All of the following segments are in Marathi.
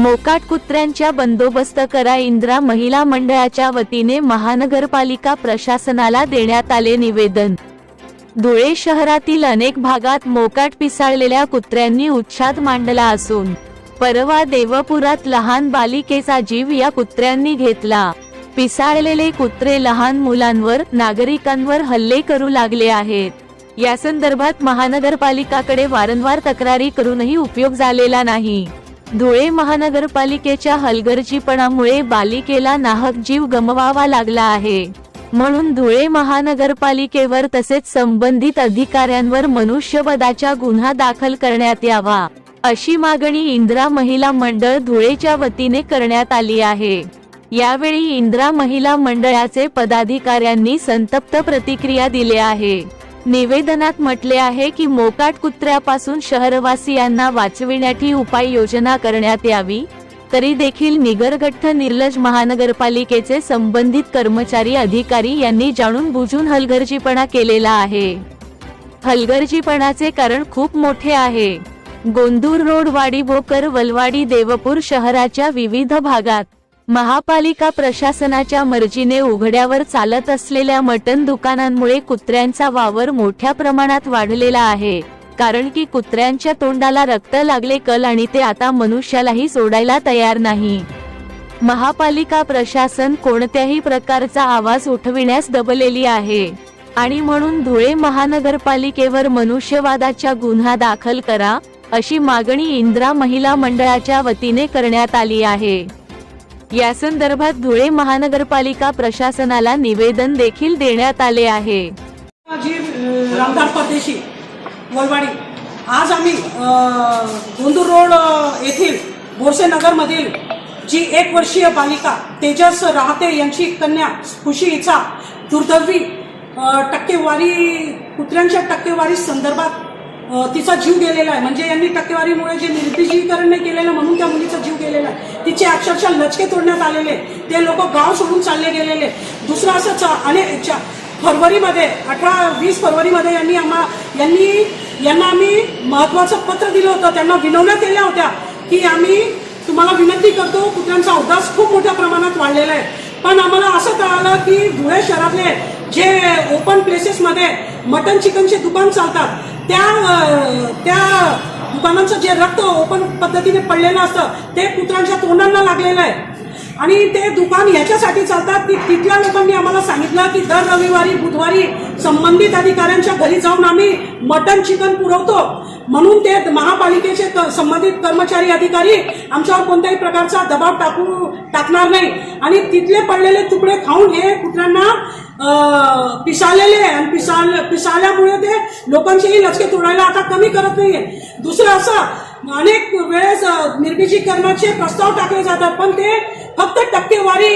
मोकाट कुत्र्यांच्या बंदोबस्त करा. इंद्रा महिला मंडळाच्या वतीने महानगरपालिका प्रशासनाला देण्यात आले निवेदन. धुळे शहरातील अनेक भागात मोकाट पिसाळलेल्या कुत्र्यांनी उच्छाद मांडला असून परवा देवपुरात लहान बालिकेचा जीव या कुत्र्यांनी घेतला. पिसाळलेले कुत्रे लहान मुलांवर नागरिकांवर हल्ले करू लागले आहेत. या संदर्भात महानगरपालिकाकडे वारंवार तक्रारी करूनही उपयोग झालेला नाही. धुळे महानगरपालिकेच्या हलगर्जीपणामुळे बालिकेला नाहक जीव गमवावा लागला आहे. म्हणून धुळे महानगरपालिकेवर तसेच संबंधित अधिकाऱ्यांवर मनुष्यवधाचा गुन्हा दाखल करण्यात यावा अशी मागणी इंदिरा महिला मंडळ धुळेच्या वतीने करण्यात आली आहे. यावेळी इंदिरा महिला मंडळाचे पदाधिकाऱ्यांनी संतप्त प्रतिक्रिया दिल्या आहे. निवेदनात म्हटले आहे की मोकाट कुत्र्यापासून शहरवासियांना वाचविण्याची उपाययोजना करण्यात यावी तरी देखील निगरगठ्ठ निर्लज महानगरपालिकेचे संबंधित कर्मचारी अधिकारी यांनी जाणून बुजून हलगर्जीपणा केलेला आहे. हलगर्जीपणाचे कारण खूप मोठे आहे. गोंदूर रोड वाडीभोकर वलवाडी देवपूर शहराच्या विविध भागात महापालिका प्रशासनाच्या मर्जीने उघड्यावर चालत असलेल्या मटण दुकानांमुळे कुत्र्यांचा वावर मोठ्या प्रमाणात वाढलेला आहे. कारण की कुत्र्यांच्या तोंडाला रक्त लागले कल आणि ते आता मनुष्यालाही सोडायला तयार नाही. महापालिका प्रशासन कोणत्याही प्रकारचा आवाज उठविण्यास दबलेली आहे. आणि म्हणून धुळे महानगरपालिकेवर मनुष्यवादाचा गुन्हा दाखल करा अशी मागणी इंद्रा महिला मंडळाच्या वतीने करण्यात आली आहे. या संदर्भात धुळे महानगरपालिका प्रशासनाला निवेदन देखील देण्यात आले आहे. माझी रामदास परदेशी वळवाडी आज आम्ही गोंदूर रोड येथील बोरसे नगरमधील जी एक वर्षीय बालिका तेजस राहते यांची कन्या खुशी हिचा दुर्दैवी टक्केवारी कुत्र्यांच्या टक्केवारी संदर्भात तिचा जीव गेलेला आहे. म्हणजे यांनी टक्केवारीमुळे जे निर्दिजीकरण नाही केलेलं म्हणून त्या मुलीचा जीव गेलेला आहे. तिचे अक्षरशः लचके तोडण्यात आलेले ते लोक गाव सोडून चालले गेलेले दुसरं असं चा- अनेक फरवरीमध्ये अठरा वीस फरवरीमध्ये यांनी आम्हा यांनी यांना आम्ही महत्त्वाचं पत्र दिलं होतं. त्यांना विनवण्या केल्या होत्या की आम्ही तुम्हाला विनंती करतो कुत्र्यांचा उदास खूप मोठ्या प्रमाणात वाढलेला आहे. पण आम्हाला असं कळालं की धुळे शहरातले जे ओपन प्लेसेसमध्ये मटन चिकनचे दुकान चालतात त्या त्या दुकानांचं जे रक्त ओपन पद्धतीने पडलेलं असतं ते कुत्र्यांच्या तोंडांना लागलेलं आहे. आणि ते दुकान याच्यासाठी चालतात की तिथल्या लोकांनी आम्हाला सांगितलं की दर रविवारी बुधवारी संबंधित अधिकाऱ्यांच्या घरी जाऊन आम्ही मटन चिकन पुरवतो. म्हणून ते महापालिकेचे क- संबंधित कर्मचारी अधिकारी आमच्यावर कोणत्याही प्रकारचा दबाव टाकू टाकणार नाही. आणि तिथले पडलेले तुकडे खाऊन हे कुत्र्यांना पिसालेले पिसाळलेले आहे. आणि पिसाळ पिसाळल्यामुळे ते लोकांचेही लचके तोडायला आता कमी करत नाहीये. दुसरं असं अनेक वेळेस निर्मितीकरणाचे प्रस्ताव टाकले जातात. पण ते फक्त टक्केवारी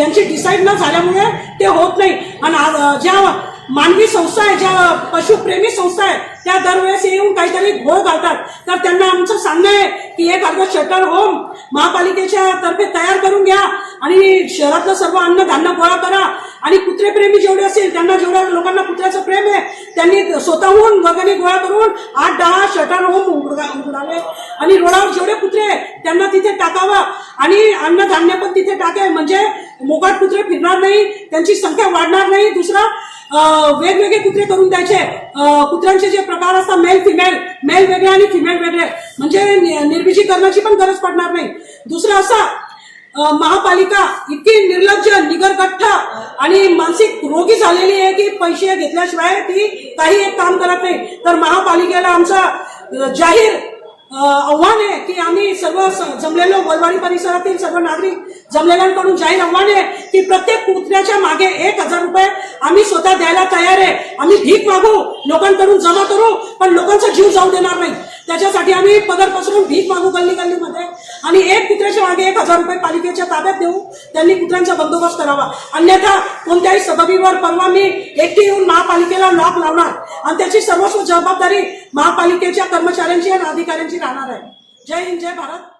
यांची डिसाईड न झाल्यामुळे ते होत नाही. आणि ज्या मानवी संस्था आहे ज्या पशुप्रेमी संस्था आहे त्या दरवेळेस येऊन काहीतरी घोळ घालतात. तर त्यांना आमचं सांगणं आहे की एक अर्ध शटर होम महापालिकेच्या तर्फे तयार करून घ्या आणि शहरातलं सर्व अन्न धान्य गोळा करा. आणि कुत्रेप्रेमी जेवढे असतील त्यांना जेवढ्या लोकांना कुत्र्याचं प्रेम आहे त्यांनी स्वतःहून वर्गणी गोळा करून आठ दहा शटर होम उघडा- उघडावे आणि रोडावर जेवढे कुत्रे त्यांना तिथे टाकावं. आणि अन्नधान्य पण तिथे टाके म्हणजे मोकाट कुत्रे फिरणार नाही त्यांची संख्या वाढणार नाही. दुसरं वेगवेगळे कुत्रे करून द्यायचे. कुत्र्यांचे जे प्रकार असतात मेल फिमेल मेल वेगळे आणि फिमेल वेगळे. म्हणजे नि- पण गरज पडणार नाही. दुसरं असं महापालिका इतकी निर्लज्ज निगरगठ्ठ आणि मानसिक रोगी झालेली आहे की पैसे घेतल्याशिवाय ती काही एक काम करत नाही. तर महापालिकेला आमचा जाहीर आव्हान आहे की आम्ही सर्व जमलेलो वलवाडी परिसरातील सर्व नागरिक जमलेल्यांकडून जाहीर आव्हान आहे की प्रत्येक कुत्र्याच्या मागे एक हजार रुपये आम्ही स्वतः द्यायला तयार आहे. आम्ही भीक मागू लोकांकडून जमा करू पण लोकांचा जीव जाऊ देणार नाही. त्याच्यासाठी आम्ही पदर पसरून भीक मागू गल्ली गल्लीमध्ये. आणि एक कुत्र्याच्या मागे एक हजार रुपये पालिकेच्या ताब्यात देऊ. त्यांनी कुत्र्यांचा बंदोबस्त करावा. अन्यथा कोणत्याही सबबीवर परवा मी एकटी येऊन महापालिकेला लॉक लावणार. आणि त्याची सर्वस्व जबाबदारी महापालिकेच्या कर्मचाऱ्यांची आणि अधिकाऱ्यांची राहणार आहे. जय हिंद जय भारत.